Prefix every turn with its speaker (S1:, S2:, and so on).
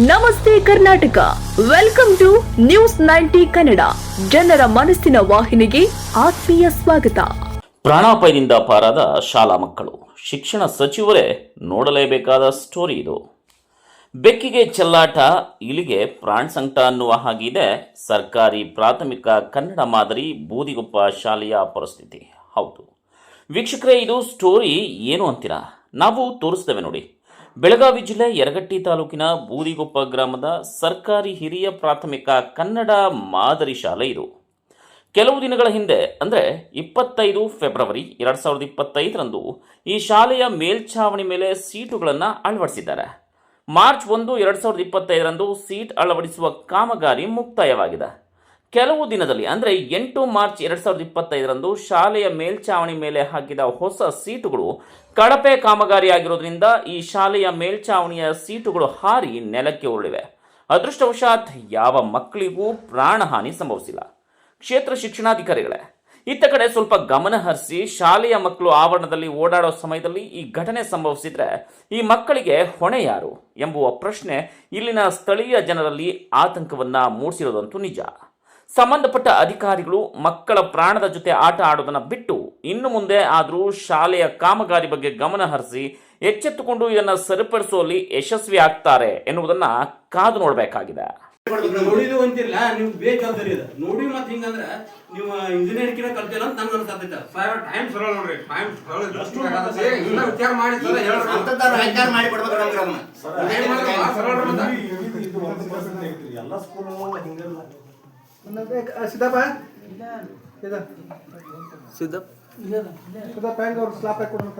S1: ನಮಸ್ತೆ Karnataka. Welcome to news ninety Kannada. ಜನರ ಮನಸ್ಸಿನ ವಾಹಿನಿಗೆ ಆತ್ಮೀಯ ಸ್ವಾಗತ.
S2: ಪ್ರಾಣಾಪಾಯದಿಂದ ಪಾರಾದ ಶಾಲಾ ಮಕ್ಕಳು. ಶಿಕ್ಷಣ ಸಚಿವರೇ ನೋಡಲೇಬೇಕಾದ ಸ್ಟೋರಿ ಇದು. ಬೆಕ್ಕಿಗೆ ಚೆಲ್ಲಾಟ ಇಲ್ಲಿಗೆ ಪ್ರಾಣ ಸಂಕಟ ಅನ್ನುವ ಹಾಗಿದೆ ಸರ್ಕಾರಿ ಪ್ರಾಥಮಿಕ ಕನ್ನಡ ಮಾದರಿ ಬೂದಿಗೊಪ್ಪ ಶಾಲೆಯ ಪರಿಸ್ಥಿತಿ. ಹೌದು. ವೀಕ್ಷಕರೇ, ಇದು ಸ್ಟೋರಿ ಏನು ಅಂತೀರಾ? ನಾವು ತೋರಿಸ್ತೇವೆ ನೋಡಿ. ಬೆಳಗಾವಿ ಜಿಲ್ಲೆ ಯರಗಟ್ಟಿ ತಾಲೂಕಿನ ಬೂದಿಗೊಪ್ಪ ಗ್ರಾಮದ ಸರ್ಕಾರಿ ಹಿರಿಯ ಪ್ರಾಥಮಿಕ ಕನ್ನಡ ಮಾದರಿ ಶಾಲೆ ಇದು. ಕೆಲವು ದಿನಗಳ ಹಿಂದೆ, ಅಂದರೆ ಇಪ್ಪತ್ತೈದು ಫೆಬ್ರವರಿ ಎರಡು ಸಾವಿರದ ಇಪ್ಪತ್ತೈದರಂದು, ಈ ಶಾಲೆಯ ಮೇಲ್ಛಾವಣಿ ಮೇಲೆ ಸೀಟುಗಳನ್ನು ಅಳವಡಿಸಿದ್ದಾರೆ. ಮಾರ್ಚ್ ಒಂದು, ಎರಡು ಸಾವಿರದ ಇಪ್ಪತ್ತೈದರಂದು ಸೀಟ್ ಅಳವಡಿಸುವ ಕಾಮಗಾರಿ ಮುಕ್ತಾಯವಾಗಿದೆ. ಕೆಲವು ದಿನದಲ್ಲಿ, ಅಂದರೆ ಎಂಟು ಮಾರ್ಚ್ ಎರಡು ಸಾವಿರದ ಇಪ್ಪತ್ತೈದರಂದು ಶಾಲೆಯ ಮೇಲ್ಛಾವಣಿ ಮೇಲೆ ಹಾಕಿದ ಹೊಸ ಸೀಟುಗಳು ಕಳಪೆ ಕಾಮಗಾರಿಯಾಗಿರೋದ್ರಿಂದ ಈ ಶಾಲೆಯ ಮೇಲ್ಛಾವಣಿಯ ಸೀಟುಗಳು ಹಾರಿ ನೆಲಕ್ಕೆ ಉರುಳಿವೆ. ಅದೃಷ್ಟವಶಾತ್ ಯಾವ ಮಕ್ಕಳಿಗೂ ಪ್ರಾಣಹಾನಿ ಸಂಭವಿಸಿಲ್ಲ. ಕ್ಷೇತ್ರ ಶಿಕ್ಷಣಾಧಿಕಾರಿಗಳೇ, ಇತ್ತ ಕಡೆ ಸ್ವಲ್ಪ ಗಮನ ಹರಿಸಿ ಶಾಲೆಯ ಮಕ್ಕಳು ಆವರಣದಲ್ಲಿ ಓಡಾಡೋ ಸಮಯದಲ್ಲಿ ಈ ಘಟನೆ ಸಂಭವಿಸಿದ್ರೆ ಈ ಮಕ್ಕಳಿಗೆ ಹೊಣೆ ಯಾರು ಎಂಬುವ ಪ್ರಶ್ನೆ ಇಲ್ಲಿನ ಸ್ಥಳೀಯ ಜನರಲ್ಲಿ ಆತಂಕವನ್ನ ಮೂಡಿಸಿರೋದಂತೂ ನಿಜ. ಸಂಬಂಧಪಟ್ಟ ಅಧಿಕಾರಿಗಳು ಮಕ್ಕಳ ಪ್ರಾಣದ ಜೊತೆ ಆಟ ಆಡೋದನ್ನ ಬಿಟ್ಟು ಇನ್ನು ಮುಂದೆ ಆದರೂ ಶಾಲೆಯ ಕಾಮಗಾರಿ ಬಗ್ಗೆ ಗಮನ ಹರಿಸಿ ಎಚ್ಚೆತ್ತುಕೊಂಡು ಇದನ್ನು ಸರಿಪಡಿಸುವಲ್ಲಿ ಯಶಸ್ವಿ ಆಗ್ತಾರೆ ಎನ್ನುವುದನ್ನ ಕಾದು ನೋಡಬೇಕಾಗಿದೆ.
S3: ನೋಡಿದ್ವಿ ಅಂತಿರ್ಲ? ನೀವು ಬೇಜವಾಬ್ದಾರಿ ಅದ. ನೋಡಿ ಮತ್ತೆ ಹಿಂಗಂದ್ರ ನೀವು ಇಂಜಿನಿಯರ್ ಕಿನ ಕಲ್ತಿಲ್ಲ ಅಂತ ನಂಗೆ ಅನ್ಸತ್ತೈತ
S4: ಸಾಹೇಬ್ರ ಟೈಮ್ ಸರಳ ನೋಡ್ರಿ. ಟೈಮ್ ಸರಳ ಅಷ್ಟು ಬೇಕಾಗುತ್ತೆ. ವಿಚಾರ ಮಾಡಿ ಸರಳ ಹೇಳ್ರಿ.
S5: ಅಂತದ್ದಾರು ವಿಚಾರ ಮಾಡಿ ಕೊಡ್ಬೇಕು ನಮ್ಗೆ ಅವ್ನ.
S4: ಟೈಮ್ ಇದು ಒಂದು ಸರಳ ರೀ ಮತ್ತೆ.
S6: ಎಲ್ಲ ಸ್ಕೂಲ್ ಹಿಂಗಲ್ಲ. मतलब सीधा पैर? सीधा। सीधा पैर और स्लैब पैक करना